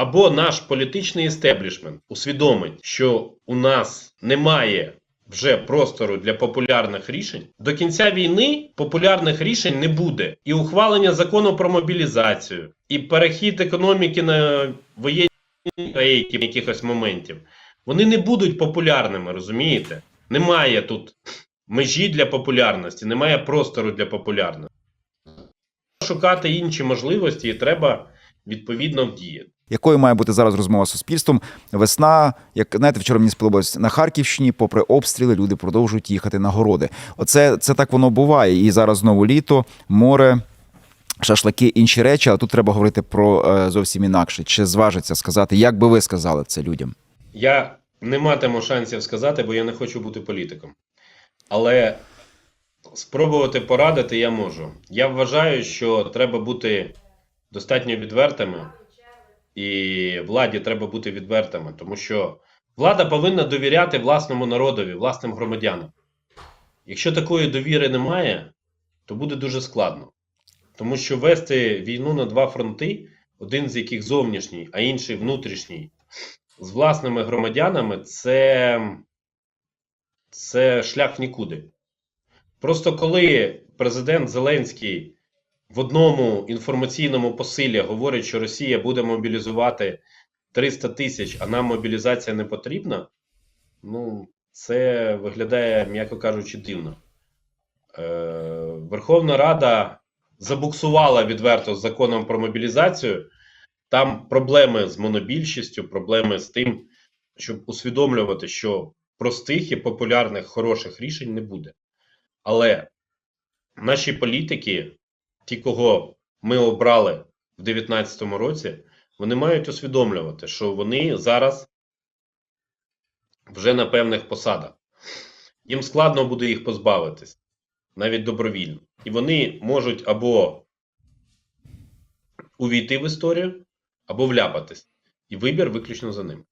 або наш політичний істеблішмент усвідомить, що у нас немає вже простору для популярних рішень, до кінця війни популярних рішень не буде. І ухвалення закону про мобілізацію, і перехід економіки на воєнні рейки якихось моментів, вони не будуть популярними, розумієте? Немає тут межі для популярності, немає простору для популярності. Шукати інші можливості і треба відповідно діяти. Якою має бути зараз розмова з суспільством? Весна, як знаєте, вчора мені сподобалось на Харківщині, попри обстріли, люди продовжують їхати на городи. Оце це так воно буває. І зараз знову літо, море, шашлики, інші речі. Але тут треба говорити про е, зовсім інакше. Чи зважиться сказати, як би ви сказали це людям? Я не матиму шансів сказати, бо я не хочу бути політиком. Але спробувати порадити я можу. Я вважаю, що треба бути достатньо відвертими, і владі треба бути відвертими, тому що влада повинна довіряти власному народові, власним громадянам. Якщо такої довіри немає, то буде дуже складно. Тому що вести війну на два фронти, один з яких зовнішній, а інший внутрішній, з власними громадянами, це, це шлях нікуди. Просто коли президент Зеленський в одному інформаційному посилі говорить, що Росія буде мобілізувати 300 тисяч, а нам мобілізація не потрібна, ну, це виглядає, м'яко кажучи, дивно. Е, Верховна Рада забуксувала відверто з законом про мобілізацію. Там проблеми з монобільшістю, проблеми з тим, щоб усвідомлювати, що простих і популярних хороших рішень не буде. Але наші політики, ті, кого ми обрали в 2019 році, вони мають усвідомлювати, що вони зараз вже на певних посадах. Їм складно буде їх позбавитись, навіть добровільно. І вони можуть або увійти в історію, або вляпатись. І вибір виключно за ним.